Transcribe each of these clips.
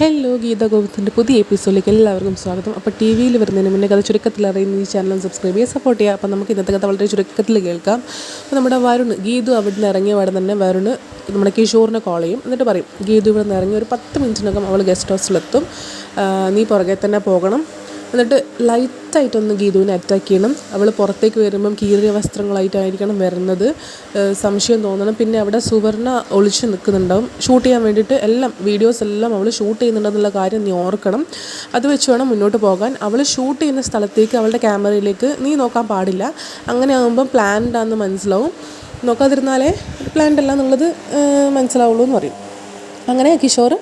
Hello Geetha പുതിയ എപ്പിസോഡിലേക്ക് എല്ലാവർക്കും സ്വാഗതം. അപ്പോൾ ടി വിയിൽ വരുന്നതിന് മുന്നേ കഥ ചുരുക്കത്തിൽ അറിയുന്ന ഈ ചാനൽ സബ്സ്ക്രൈബ് ചെയ്യുക സപ്പോർട്ട് ചെയ്യുക. അപ്പോൾ നമുക്ക് ഇന്നത്തെ കഥ വളരെ ചുരുക്കത്തിൽ കേൾക്കാം. അപ്പോൾ നമ്മുടെ വരുൺ ഗീതു അവിടെ നിന്ന് ഇറങ്ങിയ പാടെ തന്നെ വരുൺ നമ്മുടെ കിഷോറിനെ കോൾ ചെയ്യും. എന്നിട്ട് പറയും ഗീതു ഇവിടെ നിന്ന് ഇറങ്ങി ഒരു പത്ത് മിനിറ്റിനകം അവൾ ഗസ്റ്റ് ഹൗസിലെത്തും നീ പുറകെ തന്നെ പോകണം. എന്നിട്ട് ലൈറ്റായിട്ടൊന്ന് ഗീതുവിനെ അറ്റാക്ക് ചെയ്യണം. അവൾ പുറത്തേക്ക് വരുമ്പം കീറിയ വസ്ത്രങ്ങളായിട്ടായിരിക്കണം വരുന്നത്. സംശയം തോന്നണം. പിന്നെ അവിടെ സുവർണ ഒളിച്ച് നിൽക്കുന്നുണ്ടാവും. ഷൂട്ട് ചെയ്യാൻ വേണ്ടിയിട്ട് എല്ലാം വീഡിയോസ് എല്ലാം അവൾ ഷൂട്ട് ചെയ്യുന്നുണ്ടെന്നുള്ള കാര്യം നീ ഓർക്കണം. അത് വെച്ച് വേണം മുന്നോട്ട് പോകാൻ. അവൾ ഷൂട്ട് ചെയ്യുന്ന സ്ഥലത്തേക്ക് അവളുടെ ക്യാമറയിലേക്ക് നീ നോക്കാൻ പാടില്ല. അങ്ങനെ ആകുമ്പം പ്ലാൻഡ് ആണെന്ന് മനസ്സിലാവും. നോക്കാതിരുന്നാലേ പ്ലാൻഡ് അല്ല എന്നുള്ളത് മനസ്സിലാവുള്ളൂ എന്ന് പറയും. അങ്ങനെ കിഷോർ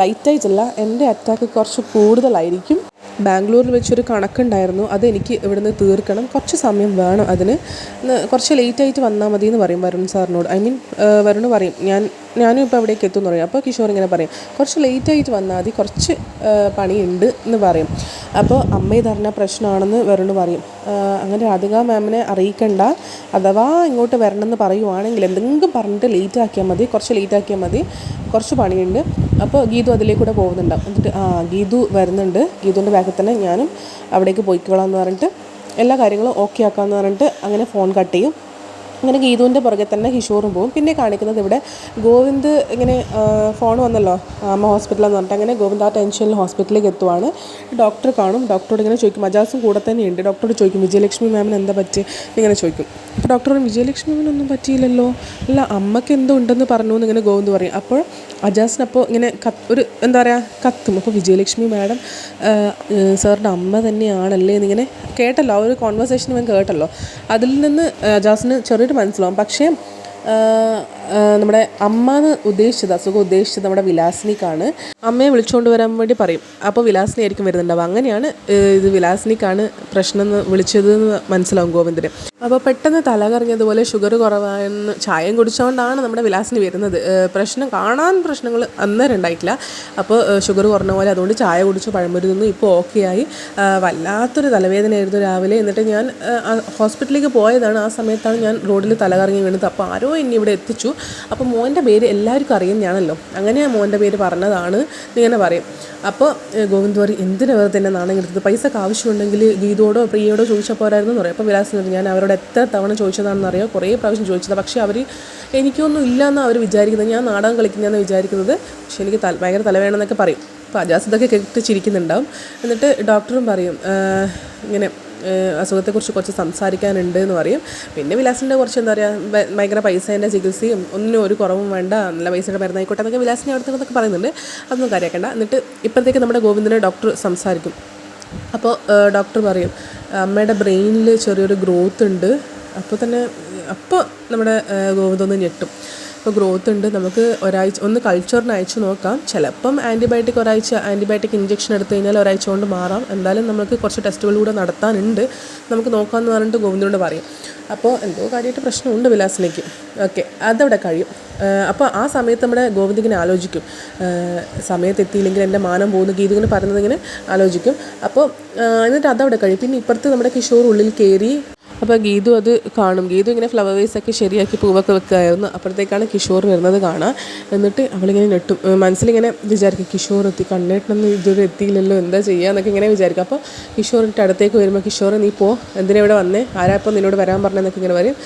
ലൈറ്റായിട്ടല്ല എന്റെ അറ്റാക്ക് കുറച്ച് കൂടുതലായിരിക്കും. ബാംഗ്ലൂരിൽ വെച്ചൊരു കണക്കുണ്ടായിരുന്നു. അത് എനിക്ക് ഇവിടുന്ന് തീർക്കണം. കുറച്ച് സമയം വേണം അതിന്. കുറച്ച് ലേറ്റായിട്ട് വന്നാൽ മതി എന്ന് പറയും വരുൺ സാറിനോട്. ഐ മീൻ വരുൺ പറയും. ഞാൻ ഞാനും ഇപ്പോൾ അവിടേക്ക് എത്തുമെന്ന് പറയും. അപ്പോൾ കിഷോർ ഇങ്ങനെ പറയും. കുറച്ച് ലേറ്റായിട്ട് വന്നാൽ മതി. കുറച്ച് പണിയുണ്ട് എന്ന് പറയും. അപ്പോൾ അമ്മ ഇതറിഞ്ഞ പ്രശ്നമാണെന്ന് വരുന്നു പറയും. അങ്ങനെ രാധിക മാമിനെ അറിയിക്കണ്ട. അഥവാ ഇങ്ങോട്ട് വരണമെന്ന് പറയുവാണെങ്കിൽ എന്തെങ്കിലും പറഞ്ഞിട്ട് ലേറ്റ് ആക്കിയാൽ മതി. കുറച്ച് ലേറ്റ് ആക്കിയാൽ മതി. കുറച്ച് പണിയുണ്ട്. അപ്പോൾ ഗീതു അതിലേക്കൂടെ പോകുന്നുണ്ടാവും എന്നിട്ട് ആ ഗീതു വരുന്നുണ്ട്. ഗീതുവിന്റെ ബാക്കിൽ തന്നെ ഞാനും അവിടേക്ക് പോയിക്കോളാം എന്ന് പറഞ്ഞിട്ട് എല്ലാ കാര്യങ്ങളും ഓക്കെ ആക്കാമെന്ന് പറഞ്ഞിട്ട് അങ്ങനെ ഫോൺ കട്ട് ചെയ്യും. അങ്ങനെ ഗീതുവിന്റെ പുറകെ തന്നെ കിഷോറും പോവും. പിന്നെ കാണിക്കുന്നത് ഇവിടെ ഗോവിന്ദ് ഇങ്ങനെ ഫോൺ വന്നല്ലോ അമ്മ ഹോസ്പിറ്റലെന്ന് പറഞ്ഞിട്ട്. അങ്ങനെ ഗോവിന്ദ് ആ ടെൻഷനിൽ ഹോസ്പിറ്റലിലേക്ക് എത്തുവാണ്. ഡോക്ടർ കാണും. ഡോക്ടറോട് ഇങ്ങനെ ചോദിക്കും മജാസും കൂടെ തന്നെയുണ്ട് ഡോക്ടറോട് ചോദിക്കും വിജയലക്ഷ്മി മാമിന് എന്താ പറ്റി ഇങ്ങനെ ചോദിക്കും. അപ്പോൾ ഡോക്ടർ വിജയലക്ഷ്മി മാമിനൊന്നും പറ്റിയില്ലല്ലോ. അല്ല അമ്മയ്ക്ക് എന്തോ ഉണ്ടെന്ന് പറഞ്ഞു എന്ന് ഇങ്ങനെ ഗോവിന്ദ് പറയും. അപ്പോൾ അജാസിനപ്പോൾ ഇങ്ങനെ കത്ത് ഒരു എന്താ പറയുക കത്തും. അപ്പോൾ വിജയലക്ഷ്മി മാഡം സാറിന്റെ അമ്മ തന്നെയാണല്ലേ എന്നിങ്ങനെ കേട്ടല്ലോ. ആ ഒരു കോൺവെർസേഷൻ ഇവൻ കേട്ടല്ലോ. അതിൽ നിന്ന് അജാസിന് ചെറിയൊരു മനസ്സിലാവും. പക്ഷേ നമ്മുടെ അമ്മ എന്ന് ഉദ്ദേശിച്ചത് അസുഖം ഉദ്ദേശിച്ചത് നമ്മുടെ വിലാസിനിക്കാണ്. അമ്മയെ വിളിച്ചുകൊണ്ട് വരാൻ വേണ്ടി പറയും. അപ്പോൾ വിലാസിനി ആയിരിക്കും വരുന്നുണ്ടാവും അങ്ങനെയാണ് ഇത് വിലാസിനിക്കാണ് പ്രശ്നം എന്ന് വിളിച്ചത് എന്ന് മനസ്സിലാവും ഗോവിന്ദന്. അപ്പോൾ പെട്ടെന്ന് തല കറങ്ങിയതുപോലെ ഷുഗർ കുറവായെന്ന് ചായം കുടിച്ചുകൊണ്ടാണ് നമ്മുടെ വിലാസിനി വരുന്നത്. പ്രശ്നം കാണാൻ പ്രശ്നങ്ങൾ അന്നേരം ഉണ്ടായിട്ടില്ല. അപ്പോൾ ഷുഗർ കുറഞ്ഞ പോലെ അതുകൊണ്ട് ചായ കുടിച്ചു പഴംപൊരി തിന്നു. ഇപ്പോൾ ഓക്കെ ആയി വല്ലാത്തൊരു തലവേദനയായിരുന്നു രാവിലെ. എന്നിട്ട് ഞാൻ ഹോസ്പിറ്റലിലേക്ക് പോയതാണ്. ആ സമയത്താണ് ഞാൻ റോഡിൽ തലകറങ്ങി വീണത്. അപ്പോൾ ആരോ എന്നെ ഇവിടെ എത്തിച്ചു. അപ്പോൾ മോന്റെ പേര് എല്ലാവർക്കും അറിയുന്നതാണല്ലോ. അങ്ങനെ മോന്റെ പേര് പറഞ്ഞതാണ് ഇങ്ങനെ പറയും. അപ്പോൾ ഗോവിന്ദ് പറയും എന്തിനു വെറുതെ തന്നെ നാണം എടുത്തത്? പൈസക്ക് ആവശ്യമുണ്ടെങ്കിൽ ഗീതോടോ പ്രിയയോടോ ചോദിച്ചാൽ പോരായിരുന്നു എന്ന് പറയും. അപ്പോൾ വിലാസിന് പറഞ്ഞു ഞാൻ അവരോട് എത്ര തവണ ചോദിച്ചതാണെന്ന് അറിയാം? കുറേ പ്രാവശ്യം ചോദിച്ചത്. പക്ഷേ അവർ എനിക്കൊന്നും ഇല്ലയെന്ന് അവർ വിചാരിക്കുന്നത്. ഞാൻ നാടകം കളിക്കുന്നതെന്ന് വിചാരിക്കുന്നത്. പക്ഷേ എനിക്ക് ഭയങ്കര തലവേണമെന്നൊക്കെ പറയും. അപ്പോൾ ഇതൊക്കെ കേട്ട് ചിരിക്കുന്നുണ്ടാവും. എന്നിട്ട് ഡോക്ടറും പറയും ഇങ്ങനെ അസുഖത്തെക്കുറിച്ച് കുറച്ച് സംസാരിക്കാനുണ്ട് എന്ന് പറയും. പിന്നെ വിലാസിന്റെ കുറച്ച് എന്താ പറയുക ഭയങ്കര പൈസേന്റെ ചികിത്സയും ഒന്നിനും ഒരു കുറവും വേണ്ട നല്ല പൈസയുടെ മരുന്നായിക്കോട്ടെ എന്നൊക്കെ വിലാസിനെ അവിടെ നിന്നൊക്കെ പറയുന്നുണ്ട്. അതൊന്നും കാര്യമാക്കണ്ട. എന്നിട്ട് ഇപ്പോഴത്തേക്ക് നമ്മുടെ ഗോവിന്ദനെ ഡോക്ടർ സംസാരിക്കും. അപ്പോൾ ഡോക്ടർ പറയും അമ്മയുടെ ബ്രെയിനിൽ ചെറിയൊരു ഗ്രോത്ത് ഉണ്ട്. അപ്പോൾ തന്നെ അപ്പോൾ നമ്മുടെ ഗോവിന്ദ ഒന്ന് ഞെട്ടും. ഇപ്പോൾ ഗ്രോത്ത് ഉണ്ട്. നമുക്ക് ഒരാഴ്ച ഒന്ന് കൾച്ചറിന് അയച്ചു നോക്കാം. ചിലപ്പം ആന്റിബയോട്ടിക് ഒരാഴ്ച ആന്റിബയോട്ടിക് ഇഞ്ചക്ഷൻ എടുത്തു കഴിഞ്ഞാൽ ഒരാഴ്ച കൊണ്ട് മാറാം. എന്തായാലും നമുക്ക് കുറച്ച് ടെസ്റ്റുകൾ കൂടെ നടത്താനുണ്ട്. നമുക്ക് നോക്കാമെന്ന് പറഞ്ഞിട്ട് ഗോവിന്ദനോട് പറയും. അപ്പോൾ എന്തോ കാര്യമായിട്ട് പ്രശ്നമുണ്ട് വിലാസിലേക്ക് ഓക്കെ അതവിടെ കഴിയും. അപ്പോൾ ആ സമയത്ത് നമ്മുടെ ഗോവിന്ദ് ഇങ്ങനെ ആലോചിക്കും. സമയത്ത് എത്തിയില്ലെങ്കിൽ എന്റെ മാനം പോകുന്ന. ഗീത ഇങ്ങനെ പറയുന്നത് ഇങ്ങനെ ആലോചിക്കും. അപ്പോൾ എന്നിട്ട് അതവിടെ കഴിയും. പിന്നെ ഇപ്പുറത്ത് നമ്മുടെ കിഷോർ ഉള്ളിൽ കയറി അപ്പോൾ ഗീതു അത് കാണും. ഗീതു ഇങ്ങനെ ഫ്ലവർ വേസ് ഒക്കെ ശരിയാക്കി പൂവൊക്കെ വെക്കുകയായിരുന്നു അപ്പോഴത്തേക്കാണ് കിഷോർ വരുന്നത് കാണാം എന്നിട്ട് അവളിങ്ങനെ നെട്ടും മനസ്സിലിങ്ങനെ വിചാരിക്കും കിഷോർ എത്തി കണ്ണേട്ടനൊന്നും ഇതുവരെ എത്തിയില്ലല്ലോ എന്താ ചെയ്യുക എന്നൊക്കെ ഇങ്ങനെ വിചാരിക്കും. അപ്പോൾ കിഷോറിന്റെ അടുത്തേക്ക് വരുമ്പോൾ കിഷോർ നീ പോ. എന്തിനാ ഇവിടെ വന്നേ? ആരാ ഇപ്പം നിന്നോട് വരാൻ പറഞ്ഞെന്നൊക്കെ ഇങ്ങനെ പറയും.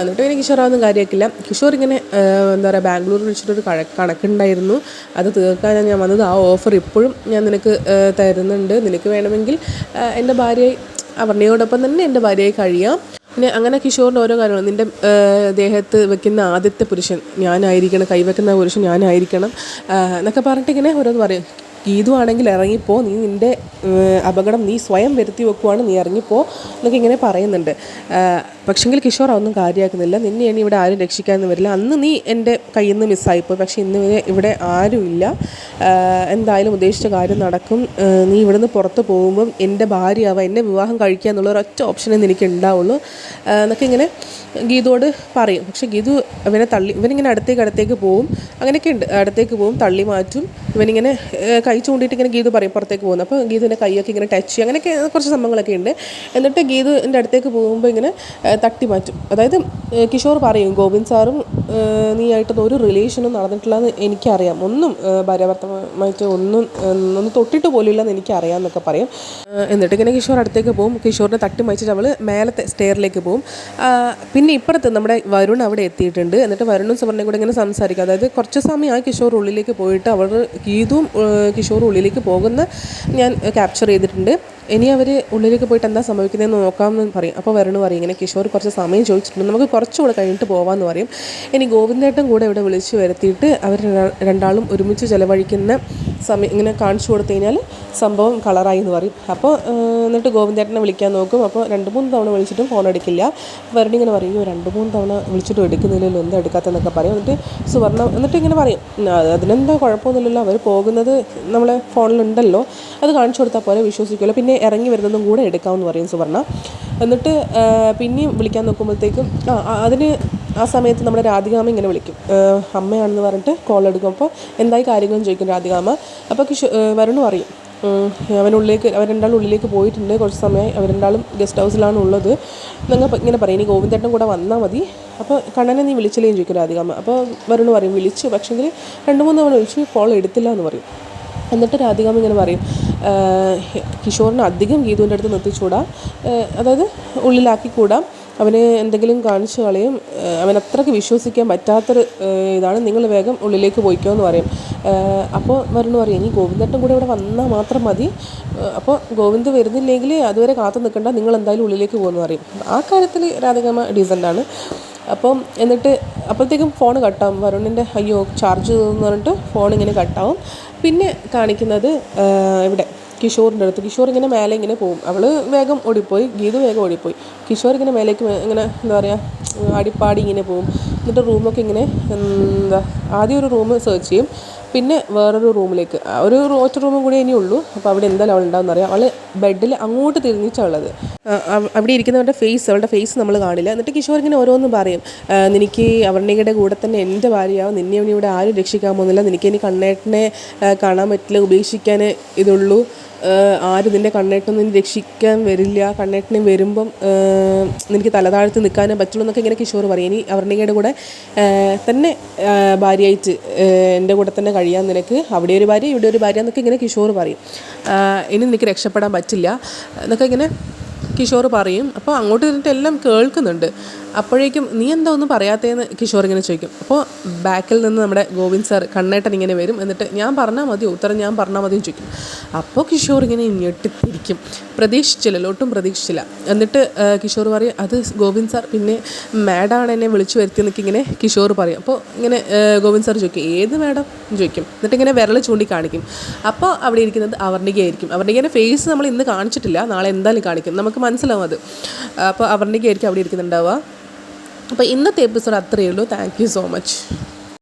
എന്നിട്ട് പിന്നെ കിഷോർ അതൊന്നും കാര്യമാക്കില്ല കിഷോർ ഇങ്ങനെ എന്താ പറയുക ബാംഗ്ലൂരിൽ വിളിച്ചിട്ടൊരു കഴ കണക്കുണ്ടായിരുന്നു. അത് തീർക്കാനാണ് ഞാൻ വന്നത്. ആ ഓഫർ ഇപ്പോഴും ഞാൻ നിനക്ക് തരുന്നുണ്ട്. നിനക്ക് വേണമെങ്കിൽ എന്റെ ഭാര്യയെ അവർണയോടൊപ്പം തന്നെ എന്റെ ഭാര്യയെ കഴിയാം. പിന്നെ അങ്ങനെ കിഷോറിന്റെ ഓരോ കാര്യങ്ങളും. നിന്റെ ദേഹത്ത് വെക്കുന്ന ആദ്യത്തെ പുരുഷൻ ഞാനായിരിക്കണം കൈവെക്കുന്ന പുരുഷൻ ഞാനായിരിക്കണം എന്നൊക്കെ പറഞ്ഞിട്ട് ഇങ്ങനെ ഓരോന്ന് പറയും. ഗീതു ആണെങ്കിൽ ഇറങ്ങിപ്പോ നീ നിന്റെ അപകടം നീ സ്വയം വരുത്തി വെക്കുവാണ് നീ ഇറങ്ങിപ്പോ എന്നൊക്കെ ഇങ്ങനെ പറയുന്നുണ്ട്. പക്ഷെങ്കിൽ കിഷോർ ഒന്നും കാര്യമാക്കുന്നില്ല നിന്നെ ഇനി ഇവിടെ ആരും രക്ഷിക്കാമെന്ന് വരില്ല. അന്ന് നീ എന്റെ കയ്യിൽ നിന്ന് മിസ്സായിപ്പോയി. പക്ഷെ ഇന്ന് ഇവിടെ ആരുമില്ല. എന്തായാലും ഉദ്ദേശിച്ച കാര്യം നടക്കും. നീ ഇവിടുന്ന് പുറത്ത് പോകുമ്പം എന്റെ ഭാര്യയാവുക എന്നെ വിവാഹം കഴിക്കുക എന്നുള്ള ഒരൊറ്റ ഓപ്ഷനേ എനിക്ക് ഉണ്ടാവുള്ളൂ. എന്നൊക്കെ ഇങ്ങനെ ഗീതുവോട് പറയും. പക്ഷെ ഗീതു ഇവനെ തള്ളി ഇവനിങ്ങനെ അടുത്തേക്ക് അടുത്തേക്ക് പോവും. അങ്ങനെയൊക്കെ ഉണ്ട്. അടുത്തേക്ക് പോവും തള്ളി മാറ്റും. ഇവനിങ്ങനെ കൈ ചൂണ്ടിയിട്ട് ഇങ്ങനെ ഗീതു പറയും പുറത്തേക്ക് പോകുന്നു. അപ്പോൾ ഗീതുവിന്റെ കൈയൊക്കെ ഇങ്ങനെ ടച്ച് ചെയ്യും. അങ്ങനെയൊക്കെ കുറച്ച് സംഭവങ്ങളൊക്കെ ഉണ്ട്. എന്നിട്ട് ഗീതുവിന്റെ അടുത്തേക്ക് പോകുമ്പോൾ ഇങ്ങനെ തട്ടി മാറ്റും. അതായത് കിഷോർ പറയും ഗോവിന്ദ് സാറും നീയായിട്ടൊന്നും ഒരു റിലേഷനും നടന്നിട്ടില്ലെന്ന് എനിക്കറിയാം. ഒന്നും ഭാര്യാഭർത്തമായിട്ട് ഒന്നും ഒന്നും തൊട്ടിട്ട് പോലില്ലെന്ന് എനിക്കറിയാം എന്നൊക്കെ പറയും എന്നിട്ട് ഇങ്ങനെ കിഷോർ അടുത്തേക്ക് പോകും. കിഷോറിനെ തട്ടി മാറ്റിയിട്ട് അവൾ മേലത്തെ സ്റ്റെയറിലേക്ക് പോകും. പിന്നെ ഇപ്പുറത്ത് നമ്മുടെ വരുൺ അവിടെ എത്തിയിട്ടുണ്ട്. എന്നിട്ട് വരുണും സുവർണയും കൂടെ ഇങ്ങനെ സംസാരിക്കും. അതായത് കുറച്ച് സമയം ആ കിഷോർ ഉള്ളിലേക്ക് പോയിട്ട് അവർ ഗീതും കിഷോറും ഉള്ളിലേക്ക് പോകുന്ന ഞാൻ ക്യാപ്ചർ ചെയ്തിട്ടുണ്ട്. ഇനി അവർ ഉള്ളിലേക്ക് പോയിട്ട് എന്താ സംഭവിക്കുന്നതെന്ന് നോക്കാമെന്ന് പറയും. അപ്പോൾ വരണു പറയും ഇങ്ങനെ കിഷോർ കുറച്ച് സമയം ചോദിച്ചിട്ടുണ്ട്. നമുക്ക് കുറച്ചുകൂടെ കഴിഞ്ഞിട്ട് പോകാമെന്ന് പറയും. ഇനി ഗോവിന്ദേട്ടൻ കൂടെ ഇവിടെ വിളിച്ച് വരുത്തിയിട്ട് അവർ രണ്ടാളും ഒരുമിച്ച് ചിലവഴിക്കുന്ന സമയം ഇങ്ങനെ കാണിച്ചു കൊടുത്തു കഴിഞ്ഞാൽ സംഭവം കളറായി എന്ന് പറയും. അപ്പോൾ എന്നിട്ട് ഗോവിന്ദേട്ടനെ വിളിക്കാൻ നോക്കും. അപ്പോൾ രണ്ട് മൂന്ന് തവണ വിളിച്ചിട്ടും ഫോൺ എടുക്കില്ല. വരുൺ ഇങ്ങനെ പറയും രണ്ട് മൂന്ന് തവണ വിളിച്ചിട്ടും എടുക്കുന്നില്ലല്ലോ. എന്താ എടുക്കാത്തതെന്നൊക്കെ പറയും. എന്നിട്ട് സുവർണ എന്നിട്ട് ഇങ്ങനെ പറയും "ഉം, അത് അതിനെന്താ കുഴപ്പമൊന്നുമില്ലല്ലോ. അവർ പോകുന്നത് നമ്മളെ ഫോണിലുണ്ടല്ലോ അത് കാണിച്ചു കൊടുത്താൽ പോലെ വിശ്വസിക്കുമല്ലോ. പിന്നെ ഇറങ്ങി വരുന്നതും കൂടെ എടുക്കാമെന്ന് പറയും സുവർണ. എന്നിട്ട് പിന്നെയും വിളിക്കാൻ നോക്കുമ്പോഴത്തേക്കും ആ, അതിന് ആ സമയത്ത് നമ്മുടെ രാധികാമ്മ ഇങ്ങനെ വിളിക്കും. അമ്മയാണെന്ന് പറഞ്ഞിട്ട് കോൾ എടുക്കും. അപ്പോൾ എന്തായി കാര്യങ്ങളും ചോദിക്കും രാധികാമ്മ. അപ്പോൾ കിഷോ വരുണ് പറയും. അവനുള്ളിലേക്ക് അവരെണ്ടാളും ഉള്ളിലേക്ക് പോയിട്ടുണ്ട്. കുറച്ച് സമയമായി അവർ രണ്ടാളും ഗസ്റ്റ് ഹൗസിലാണ് ഉള്ളത്. നിങ്ങൾ ഇങ്ങനെ പറയും. ഇനി ഗോവിന്ദേട്ടൻ കൂടെ വന്നാൽ മതി. അപ്പോൾ കണ്ണനെ നീ വിളിച്ചില്ലേന്ന് ചോദിക്കും രാധികാമ്മ. അപ്പോൾ വരുണ് പറയും വിളിച്ചു. പക്ഷേങ്കിൽ രണ്ട് മൂന്ന് തവണ വിളിച്ചു. കോൾ എടുത്തില്ല എന്ന് പറയും. എന്നിട്ട് രാധികാമ്മ ഇങ്ങനെ പറയും കിഷോറിന് അധികം ഗീതുവിന്റെ അടുത്ത് നിർത്തിച്ചൂടാം അതായത് ഉള്ളിലാക്കി ഉള്ളിലാക്കിക്കൂടാ. അവന് എന്തെങ്കിലും കാണിച്ചു കളയും. അവൻ അത്രയ്ക്ക് വിശ്വസിക്കാൻ പറ്റാത്തൊരു ഇതാണ്. നിങ്ങൾ വേഗം ഉള്ളിലേക്ക് പോയിക്കോ എന്ന് പറയും. അപ്പോൾ വരുണ് പറയും ഇനി ഗോവിന്ദേട്ടൻ കൂടെ ഇവിടെ വന്നാൽ മാത്രം മതി. അപ്പോൾ ഗോവിന്ദ് വരുന്നില്ലെങ്കിൽ അതുവരെ കാത്തു നിൽക്കണ്ട. നിങ്ങൾ എന്തായാലും ഉള്ളിലേക്ക് പോകുമെന്ന് പറയും. ആ കാര്യത്തിൽ രാധികാമ്മ ഡീസന്റാണ് അപ്പം എന്നിട്ട് അപ്പോഴത്തേക്കും ഫോൺ കട്ടാവും. വരുണിന്റെ അയ്യോ ചാർജ് എന്ന് പറഞ്ഞിട്ട് ഫോൺ ഇങ്ങനെ കട്ടാവും. പിന്നെ കാണിക്കുന്നത് ഇവിടെ. കിഷോറിന്റെ അടുത്ത്. കിഷോർ ഇങ്ങനെ മേലെ ഇങ്ങനെ പോകും. അവൾ വേഗം ഓടിപ്പോയി. ഗീതു വേഗം ഓടിപ്പോയി. കിഷോർ ഇങ്ങനെ മേലേക്ക് ഇങ്ങനെ എന്താ പറയുക അടിപ്പാടി ഇങ്ങനെ പോകും. എന്നിട്ട് റൂമൊക്കെ ഇങ്ങനെ എന്താ ആദ്യം ഒരു റൂം സെർച്ച് ചെയ്യും. പിന്നെ വേറൊരു റൂമിലേക്ക്. ഒരു ഒറ്റ റൂമും കൂടി ഇനി ഉള്ളൂ. അപ്പോൾ അവിടെ എന്തായാലും അവൾ ഉണ്ടാവും എന്നറിയാം. അവൾ ബെഡിൽ അങ്ങോട്ട് തിരിഞ്ഞിച്ചാണ് ഉള്ളത് അവിടെ ഇരിക്കുന്നവരുടെ ഫേസ് അവളുടെ ഫേസ് നമ്മൾ കാണില്ല. എന്നിട്ട് കിഷോർ ഇങ്ങനെ ഓരോന്നും പറയും. നിനക്ക് അവർണികയുടെ കൂടെ തന്നെ എന്റെ ഭാര്യയാവും. നിന്നെ ഇനി ഇവിടെ ആരും രക്ഷിക്കാൻ പോകുന്നില്ല. നിനക്ക് ഇനി കണ്ണേട്ടനെ കാണാൻ പറ്റില്ല ഉപേക്ഷിക്കാൻ ഇതുള്ളൂ. ആരും നിന്റെ കണ്ണേട്ടൊന്നും രക്ഷിക്കാൻ വരില്ല. കണ്ണേട്ടനെ വരുമ്പം നിനക്ക് തലതാഴ്ത്ത് നിൽക്കാനേ പറ്റുള്ളൂ എന്നൊക്കെ ഇങ്ങനെ കിഷോർ പറയും. ഇനി അവർണികയുടെ കൂടെ തന്നെ ഭാര്യയായിട്ട് എന്റെ കൂടെ തന്നെ കഴിയാൻ നിനക്ക് അവിടെ ഒരു ഭാര്യ ഇവിടെ ഒരു ഭാര്യ എന്നൊക്കെ ഇങ്ങനെ കിഷോർ പറയും. ഇനി നിനക്ക് രക്ഷപ്പെടാൻ പറ്റില്ല. എന്നൊക്കെ ഇങ്ങനെ കിഷോർ പറയും. അപ്പോൾ അങ്ങോട്ട് ഇരുന്നിട്ട് എല്ലാം കേൾക്കുന്നുണ്ട്. അപ്പോഴേക്കും നീ എന്താ ഒന്നും പറയാത്തേന്ന് കിഷോർ ഇങ്ങനെ ചോദിക്കും. അപ്പോൾ ബാക്കിൽ നിന്ന് നമ്മുടെ ഗോവിന്ദ് സാർ കണ്ണേട്ടൻ ഇങ്ങനെ വരും. എന്നിട്ട് ഞാൻ പറഞ്ഞാൽ മതിയോ ഉത്തരം ഞാൻ പറഞ്ഞാൽ മതിയോ ചോദിക്കും. അപ്പോൾ കിഷോർ ഇങ്ങനെ ഞെട്ടിത്തിരിക്കും. പ്രതീക്ഷിച്ചില്ല ഒട്ടും പ്രതീക്ഷിച്ചില്ല. എന്നിട്ട് കിഷോർ പറയും അത് ഗോവിന്ദ് സാർ പിന്നെ മാഡാണ് എന്നെ വിളിച്ചു വരുത്തിയെന്നൊക്കെ ഇങ്ങനെ കിഷോർ പറയും. അപ്പോൾ ഇങ്ങനെ ഗോവിന്ദ് സാർ ചോദിക്കും ഏത് മാഡം? ചോദിക്കും. എന്നിട്ട് ഇങ്ങനെ വിരൽ ചൂണ്ടിക്കാണിക്കും. അപ്പോൾ അവിടെ ഇരിക്കുന്നത് അവർണികയായിരിക്കും. അവർണികയുടെ ഫേസ് നമ്മൾ ഇന്ന് കാണിച്ചിട്ടില്ല. നാളെ എന്തായാലും കാണിക്കും. നമുക്ക് മനസ്സിലാവും അത്. അപ്പോൾ അവർണികയായിരിക്കും അവിടെ ഇരിക്കുന്നുണ്ടാവുക. അപ്പോൾ ഇന്നത്തെ എപ്പിസോഡ് അത്രയേ ഉള്ളൂ. Thank you so much